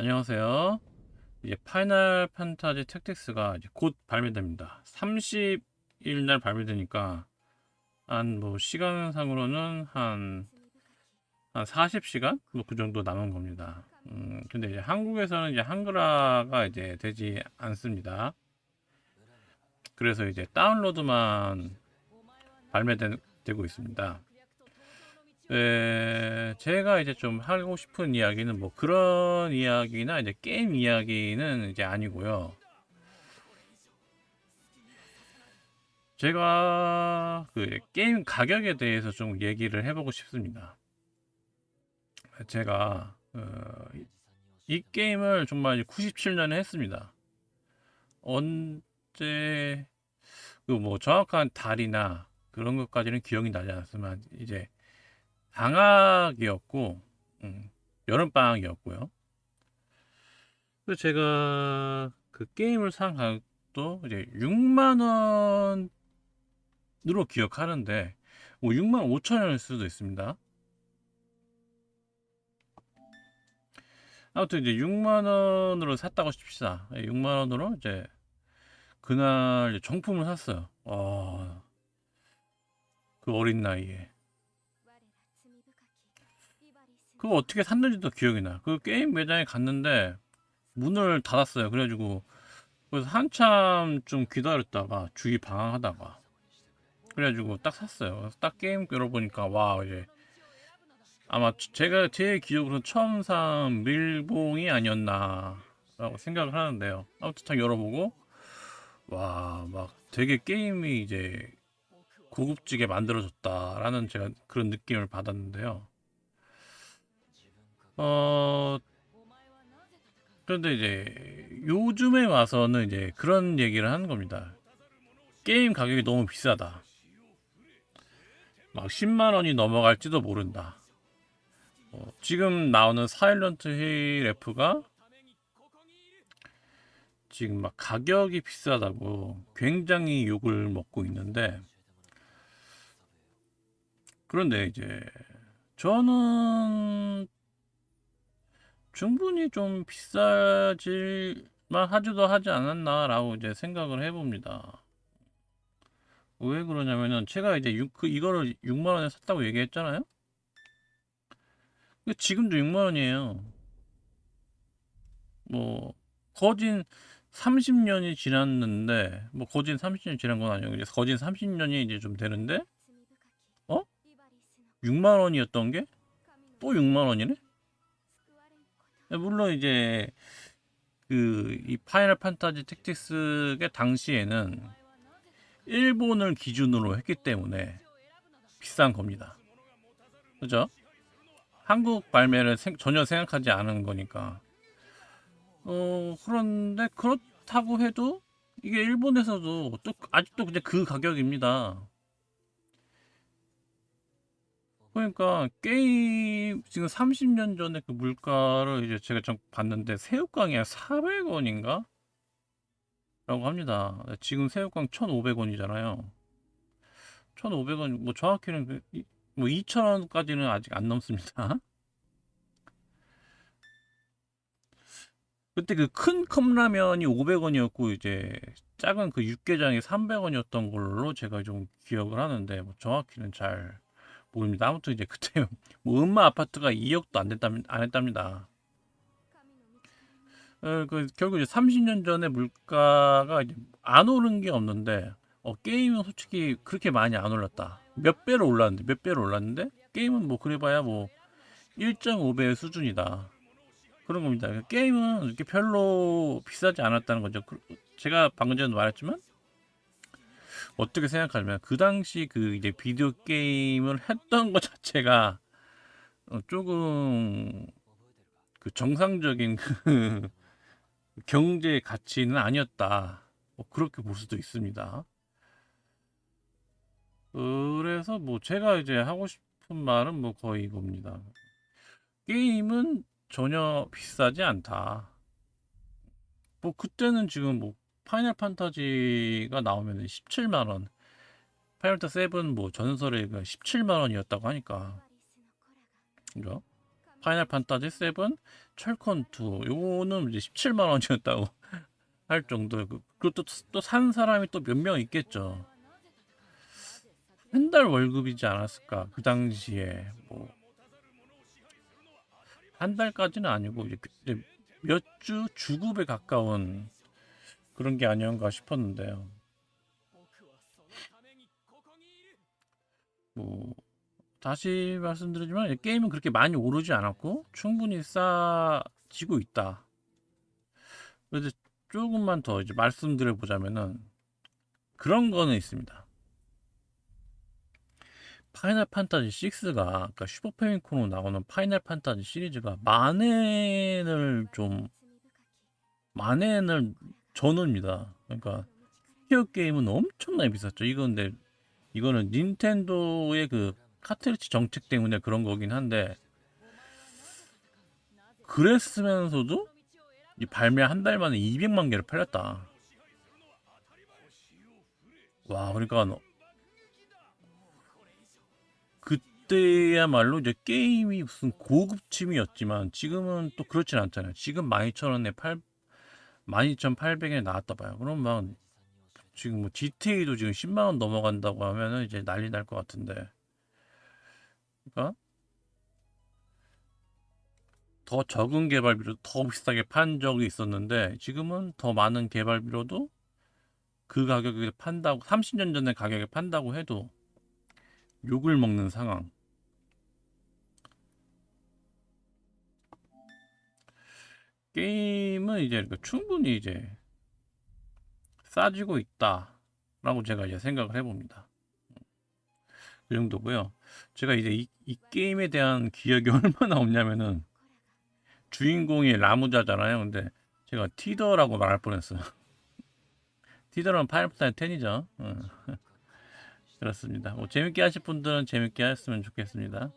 안녕하세요. 이제 파이널 판타지 택틱스가 이제 곧 발매됩니다. 30일 날 발매되니까 한 뭐 시간상으로는 한, 한 40시간? 뭐 그 정도 남은 겁니다. 음, 근데 이제 한국에서는 이제 한글화가 이제 되지 않습니다. 그래서 이제 다운로드만 발매되고 있습니다. 에, 제가 이제 좀 하고 싶은 이야기는 뭐 그런 이야기나 이제 게임 이야기는 이제 아니고요. 제가 그 게임 가격에 대해서 좀 얘기를 해보고 싶습니다. 제가 어, 이- 이 게임을 정말 97년에 했습니다. 언제 그 뭐 정확한 달이나 그런 것까지는 기억이 나지 않았지만 이제 방학이었고 음, 여름 방학이었고요. 그래서 제가 그 게임을 산 가격도 이제 6만 원으로 기억하는데 뭐 6만 5천 원일 수도 있습니다. 아무튼 이제 6만 원으로 샀다고 칩시다. 6만 원으로 이제 그날 정품을 샀어요. 와, 그 어린 나이에. 그거 어떻게 샀는지도 기억이 나. 그 게임 매장에 갔는데 문을 닫았어요. 그래가지고 그래서 한참 좀 기다렸다가 주위 방황하다가 그래가지고 딱 샀어요. 딱 게임 열어보니까 와 이제 아마 제가 제 기억으로는 처음 산 밀봉이 아니었나라고 생각을 하는데요. 아무튼 딱 열어보고 와 막 되게 게임이 이제 고급지게 만들어졌다라는 제가 그런 느낌을 받았는데요. 어, 그런데 이제 요즘에 와서는 이제 그런 얘기를 하는 겁니다. 게임 가격이 너무 비싸다. 막 10만 원이 넘어갈지도 모른다. 어, 지금 나오는 사일런트 힐 F가 지금 막 가격이 비싸다고 굉장히 욕을 먹고 있는데 그런데 이제 저는 충분히 좀 비싸질만 하지도 하지 않았나라고 이제 생각을 해봅니다. 왜 그러냐면은 제가 이제 6, 그 이거를 6만 원에 샀다고 얘기했잖아요. 지금도 6만 원이에요. 뭐 거진 30년이 지났는데 뭐 거진 30년이 지난 건 아니고 이제 거진 30년이 이제 좀 되는데 어? 6만 원이었던 게 또 6만 원이네? 네, 물론 이제 그 이 파이널 판타지 택틱스의 당시에는 일본을 기준으로 했기 때문에 비싼 겁니다. 그죠? 한국 발매를 생- 전혀 생각하지 않은 거니까. 어, 그런데 그렇다고 해도 이게 일본에서도 또 아직도 그냥 그 가격입니다. 그러니까 게임 지금 30년 전에 그 물가를 이제 제가 좀 봤는데 새우깡이 400원인가? 라고 합니다. 지금 새우깡 1,500원이잖아요. 1,500원 뭐 정확히는 그 이- 뭐 2,000원까지는 아직 안 넘습니다. 그때 그 큰 컵라면이 500원이었고 이제 작은 그 육개장이 300원이었던 걸로 제가 좀 기억을 하는데 뭐 정확히는 잘 모릅니다. 아무튼 이제 그때 뭐 음마 아파트가 2억도 안 됐다 안 했답니다. 어, 그 결국 이제 30년 전에 물가가 이제 안 오른 게 없는데 어, 게임은 솔직히 그렇게 많이 안 올랐다. 몇 배로 올랐는데 몇 배로 올랐는데 게임은 뭐 그래봐야 뭐 1.5배 수준이다. 그런 겁니다. 게임은 이렇게 별로 비싸지 않았다는 거죠. 그- 제가 방금 전에 말했지만 어떻게 생각하냐면 그 당시 그 이제 비디오 게임을 했던 것 자체가 어, 조금 그 정상적인 그 경제 가치는 아니었다. 뭐 그렇게 볼 수도 있습니다. 그래서 뭐 제가 이제 하고 싶은 말은 뭐 거의 이겁니다. 게임은 전혀 비싸지 않다. 뭐 그때는 지금 뭐 파이널 판타지가 나오면 17만 원, 파이널 판타지 7뭐 전설의 그 17만 원이었다고 하니까 그죠? 파이널 판타지 7 철컨 2 요거는 이제 17만 원이었다고 할 정도의 그 그것도 또 산 사람이 또 몇 명 있겠죠. 한 달 월급이지 않았을까 그 당시에 뭐 한 달까지는 아니고 이제 그- 몇주 주급에 가까운 그런 게 아니었가 싶었는데요. 뭐 다시 말씀드리지만 게임은 그렇게 많이 오르지 않았고 충분히 싸지고 있다. 그래서 조금만 더 이제 말씀드려 보자면은 그런 거는 있습니다. 파이널 판타지 6가 그러니까 슈퍼 패미콘으로 나오는 파이널 판타지 시리즈가 만엔을 좀 만엔을 전후입니다. 그러니까 스피어 게임은 엄청나게 비쌌죠. 이건 근데 이거는 닌텐도의 그 카트리지 정책 때문에 그런 거긴 한데 그랬으면서도 이 발매 한 달 만에 200만 개를 팔렸다. 와, 그러니까 너- 그때야말로 이제 게임이 무슨 고급침이었지만 지금은 또 그렇진 않잖아요. 지금 12,000원에 8 12,800원에 나왔다 봐요. 그럼 막 지금 뭐 GTA도 지금 10만 원 넘어간다고 하면은 이제 난리 날 것 같은데. 그러니까 더 적은 개발비로 더 비싸게 판 적이 있었는데 지금은 더 많은 개발비로도 그 가격에 판다고 30년 전의 가격에 판다고 해도 욕을 먹는 상황. 게임은 이제 그 충분히 이제 싸지고 있다라고 제가 이제 생각을 해봅니다. 그 정도고요. 제가 이제 이, 이 게임에 대한 기억이 얼마나 없냐면은 주인공이 라무자잖아요. 근데 제가 티더라고 말할 뻔했어요. 티더는 파이널 판타지 10이죠. 그렇습니다. 뭐 재밌게 하실 분들은 재밌게 하셨으면 좋겠습니다.